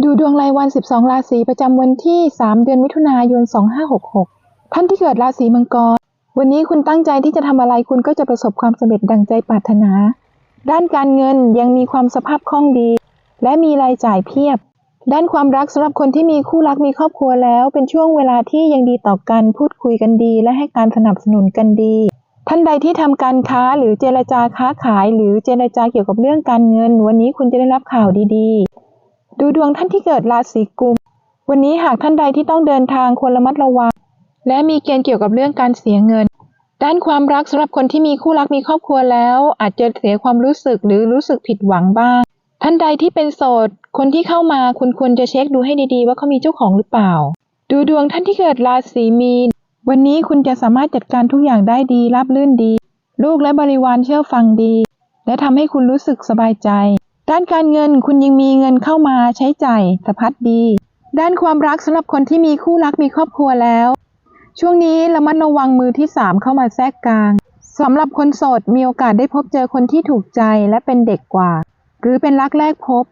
ดูดวงรายวัน 12 ราศีประจำวันที่ 3 เดือนมิถุนายน 2566 ท่านที่เกิดราศีมังกร วันนี้คุณตั้งใจที่จะทำอะไรคุณก็จะประสบความสำเร็จดังใจปรารถนา ด้านการเงินยังมีความสภาพคล่องดี และมีรายจ่ายเพียบ ด้านความรักสำหรับคนที่มีคู่รักมีครอบครัวแล้ว เป็นช่วงเวลาที่ยังดีต่อกันพูดคุยกันดี และให้การสนับสนุนกันดี ท่านใดที่ทำการค้าหรือเจรจาค้าขาย หรือเจรจาเกี่ยวกับเรื่องการเงิน วันนี้คุณจะได้รับข่าวดีๆ ดูดวงท่านที่เกิดราศีกุม วันนี้หากท่านใดที่ต้องเดินทางควรระมัดระวัง และมีเกณฑ์เกี่ยวกับเรื่องการเสียเงิน ด้านความรักสำหรับคนที่มีคู่รักมีครอบครัวแล้ว อาจจะเสียความรู้สึกหรือรู้สึกผิดหวังบ้าง ท่านใดที่เป็นโสด คนที่เข้ามาคุณควรจะเช็คดูให้ดีๆ ว่าเขามีเจ้าของหรือเปล่า ดูดวงท่านที่เกิดราศีมีน วันนี้คุณจะสามารถจัดการทุกอย่างได้ดีราบรื่นดี ลูกและบริวารเชื่อฟังดี และทำให้คุณรู้สึกสบายใจ ด้านการเงินคุณยังมีเงินเข้ามาใช้จ่ายสะพัดดี ด้านความรักสำหรับคนที่มีคู่รักมีครอบครัวแล้ว ช่วงนี้ระมัดระวังมือที่สามเข้ามาแทรกกลางสำหรับคนโสดมีโอกาสได้พบเจอคนที่ถูกใจและเป็นเด็กกว่า หรือเป็นรักแรกพบ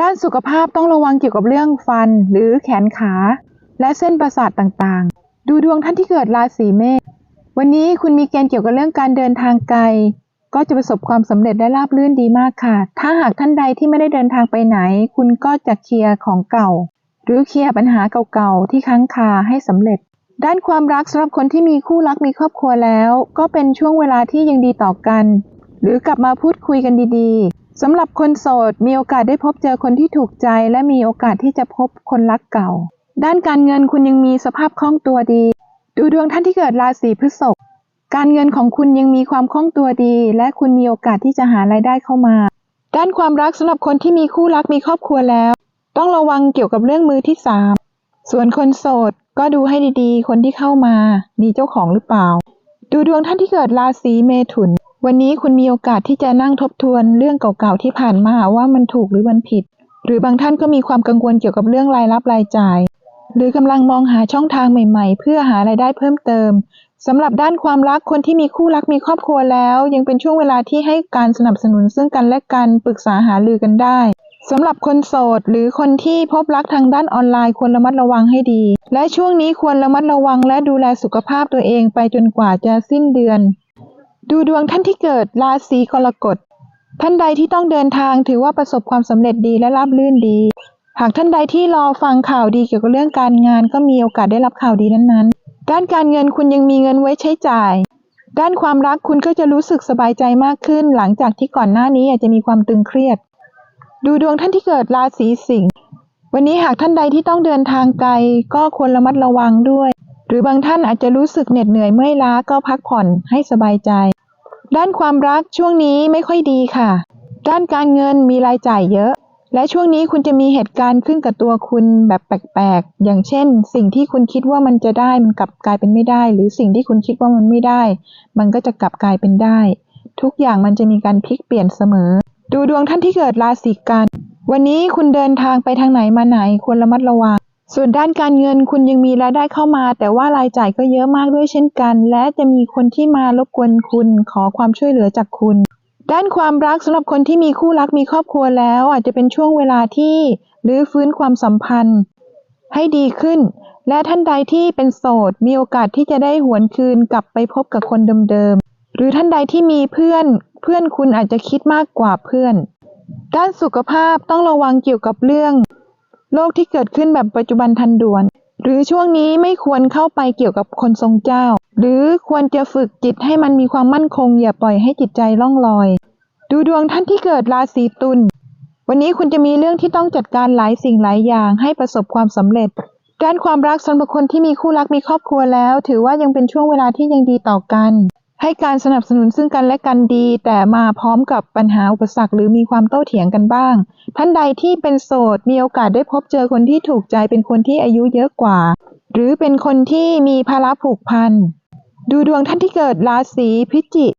ด้านสุขภาพต้องระวังเกี่ยวกับเรื่องฟัน หรือแขนขา และเส้นประสาทต่างๆ ดูดวงท่านที่เกิดราศีเมษวันนี้คุณมีเกณฑ์เกี่ยวกับเรื่องการเดินทางไกล ก็จะประสบความสำเร็จและราบรื่นดีมากค่ะ ถ้าหากท่านใดที่ไม่ได้เดินทางไปไหน คุณก็จะเคลียร์ของเก่า หรือเคลียร์ปัญหาเก่าๆที่ค้างคาให้สำเร็จ ด้านความรักสำหรับคนที่มีคู่รักมีครอบครัวแล้ว ก็เป็นช่วงเวลาที่ยังดีต่อกัน หรือกลับมาพูดคุยกันดีๆสำหรับคนโสดมีโอกาสได้พบเจอคนที่ถูกใจ และมีโอกาสที่จะพบคนรักเก่า ด้านการเงินคุณยังมีสภาพคล่องตัวดี ดูดวงท่านที่เกิดราศีพฤษภ การเงินของคุณยังมีความคล่องตัวดี และคุณมีโอกาสที่จะหารายได้เข้ามา ด้านความรักสำหรับคนที่มีคู่รักมีครอบครัวแล้ว ต้องระวังเกี่ยวกับเรื่องมือที่สามส่วนคนโสดก็ดูให้ดีๆ คนที่เข้ามา มีเจ้าของหรือเปล่า ดูดวงท่านที่เกิดราศีเมถุน วันนี้คุณมีโอกาสที่จะนั่งทบทวนเรื่องเก่าๆที่ผ่านมาว่ามันถูกหรือมันผิด หรือบางท่านก็มีความกังวลเกี่ยวกับเรื่องรายรับรายจ่าย หรือกำลังมองหาช่องทางใหม่ ๆ เพื่อหารายได้เพิ่มเติมสำหรับด้านความรักคนที่มีคู่รักมีครอบครัวแล้ว ยังเป็นช่วงเวลาที่ให้การสนับสนุนซึ่งกันและกันปรึกษาหารือกันได้สำหรับคนโสด หรือคนที่พบรักทางด้านออนไลน์ควรระมัดระวังให้ดี และช่วงนี้ควรระมัดระวังและดูแลสุขภาพตัวเองไปจนกว่าจะสิ้นเดือน ดูดวงท่านที่เกิดราศีกรกฎท่านใดที่ต้องเดินทางถือว่าประสบความสำเร็จดีและราบรื่นดี หากท่านใดที่รอฟังข่าวดีเกี่ยวกับเรื่องการงาน ก็มีโอกาสได้รับข่าวดีนั้นๆ ด้านการเงินคุณยังมีเงินไว้ใช้จ่าย ด้านความรักคุณก็จะรู้สึกสบายใจมากขึ้น หลังจากที่ก่อนหน้านี้อาจจะมีความตึงเครียด ดูดวงท่านที่เกิดราศีสิงห์วันนี้หากท่านใดที่ต้องเดินทางไกล ก็ควรระมัดระวังด้วย หรือบางท่านอาจจะรู้สึกเหน็ดเหนื่อยเมื่อยล้าก็พักผ่อนให้สบายใจ ด้านความรักช่วงนี้ไม่ค่อยดีค่ะ ด้านการเงินมีรายจ่ายเยอะ และช่วงนี้คุณจะมีเหตุการณ์ขึ้นกับตัวคุณแบบแปลกๆ อย่างเช่น สิ่งที่คุณคิดว่ามันจะได้มันกลับกลายเป็นไม่ได้ หรือสิ่งที่คุณคิดว่ามันไม่ได้ มันก็จะกลับกลายเป็นได้ ทุกอย่างมันจะมีการพลิกเปลี่ยนเสมอ ดูดวงท่านที่เกิดราศีกัน วันนี้คุณเดินทางไปทางไหนมาไหนควรระมัดระวัง ส่วนด้านการเงินคุณยังมีรายได้เข้ามา แต่ว่ารายจ่ายก็เยอะมากด้วยเช่นกัน และจะมีคนที่มารบกวนคุณขอความช่วยเหลือจากคุณ ด้านความรักสำหรับคนที่มีคู่รักมีครอบครัวแล้ว อาจจะเป็นช่วงเวลาที่รื้อฟื้นความสัมพันธ์ ให้ดีขึ้น และท่านใดที่เป็นโสด มีโอกาสที่จะได้หวนคืนกลับไปพบกับคนเดิมๆหรือท่านใดที่มีเพื่อน เพื่อนคุณอาจจะคิดมากกว่าเพื่อน ด้านสุขภาพต้องระวังเกี่ยวกับเรื่องโรคที่เกิดขึ้นแบบปัจจุบันทันด่วน หรือช่วงนี้ไม่ควรเข้าไปเกี่ยวกับคนทรงเจ้า หรือควรจะฝึกจิตให้มันมีความมั่นคง อย่าปล่อยให้จิตใจล่องลอย ดูดวงท่านที่เกิดราศีตุล วันนี้คุณจะมีเรื่องที่ต้องจัดการหลายสิ่งหลายอย่าง ให้ประสบความสำเร็จ ด้านความรักสำหรับคนที่มีคู่รักมีครอบครัวแล้ว ถือว่ายังเป็นช่วงเวลาที่ยังดีต่อกัน ให้การสนับสนุนซึ่งกันและกันดี แต่มาพร้อมกับปัญหาอุปสรรคหรือมีความโต้เถียงกันบ้าง ท่านใดที่เป็นโสดมีโอกาสได้พบเจอคนที่ถูกใจเป็นคนที่อายุเยอะกว่า หรือเป็นคนที่มีภาระผูกพันดูดวงท่านที่เกิดราศีพิจิก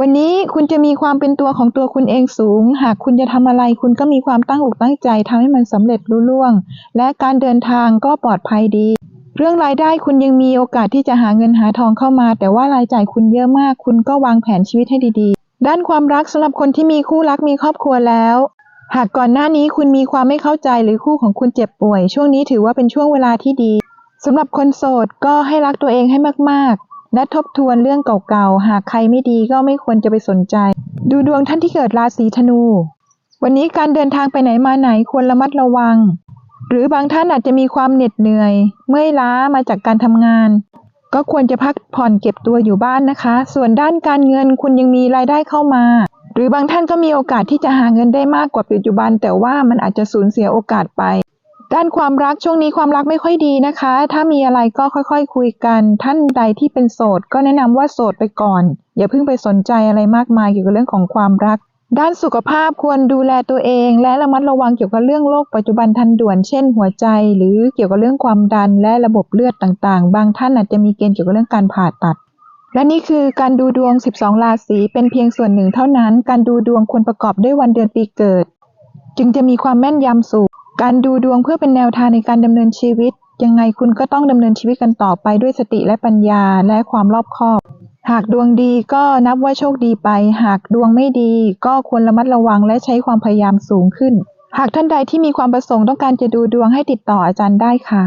วันนี้คุณจะมีความเป็นตัวของตัวคุณเองสูง หากคุณจะทำอะไรคุณก็มีความตั้งอกตั้งใจทำให้มันสำเร็จลุล่วง และการเดินทางก็ปลอดภัยดี เรื่องรายได้คุณยังมีโอกาสที่จะหาเงินหาทองเข้ามา แต่ว่ารายจ่ายคุณเยอะมาก คุณก็วางแผนชีวิตให้ดีๆ ด้านความรักสำหรับคนที่มีคู่รักมีครอบครัวแล้ว หากก่อนหน้านี้คุณมีความไม่เข้าใจหรือคู่ของคุณเจ็บป่วย ช่วงนี้ถือว่าเป็นช่วงเวลาที่ดีสำหรับคนโสดก็ให้รักตัวเองให้มากๆ และทบทวนเรื่องเก่าๆ หากใครไม่ดีก็ไม่ควรจะไปสนใจ ดูดวงท่านที่เกิดราศีธนู วันนี้การเดินทางไปไหนมาไหนควรระมัดระวัง หรือบางท่านอาจจะมีความเหน็ดเหนื่อย เมื่อยล้ามาจากการทำงาน ก็ควรจะพักผ่อนเก็บตัวอยู่บ้านนะคะ ส่วนด้านการเงินคุณยังมีรายได้เข้ามา หรือบางท่านก็มีโอกาสที่จะหาเงินได้มากกว่าปัจจุบัน แต่ว่ามันอาจจะสูญเสียโอกาสไป ด้านความรักช่วงนี้ความรักไม่ค่อยดีนะคะ ถ้ามีอะไรก็ค่อยๆคุยกัน ท่านใดที่เป็นโสด ก็แนะนำว่าโสดไปก่อน อย่าเพิ่งไปสนใจอะไรมากมายเกี่ยวกับเรื่องของความรัก ด้านสุขภาพควรดูแลตัวเอง และระมัดระวังเกี่ยวกับเรื่องโรคปัจจุบันทันด่วน เช่น หัวใจ หรือเกี่ยวกับเรื่องความดันและระบบเลือดต่างๆ บางท่านอาจจะมีเกณฑ์เกี่ยวกับเรื่องการผ่าตัด และนี่คือการดูดวง 12 ราศีเป็นเพียงส่วนหนึ่งเท่านั้น การดูดวงควรประกอบด้วยวันเดือนปีเกิด จึงจะมีความแม่นยำสูง การดูดวงเพื่อเป็นแนวทางในการดำเนินชีวิต ยังไงคุณก็ต้องดำเนินชีวิตกันต่อไปด้วยสติและปัญญาและความรอบคอบ หากดวงดีก็นับว่าโชคดีไป หากดวงไม่ดีก็ควรระมัดระวังและใช้ความพยายามสูงขึ้น หากท่านใดที่มีความประสงค์ต้องการจะดูดวงให้ติดต่ออาจารย์ได้ค่ะ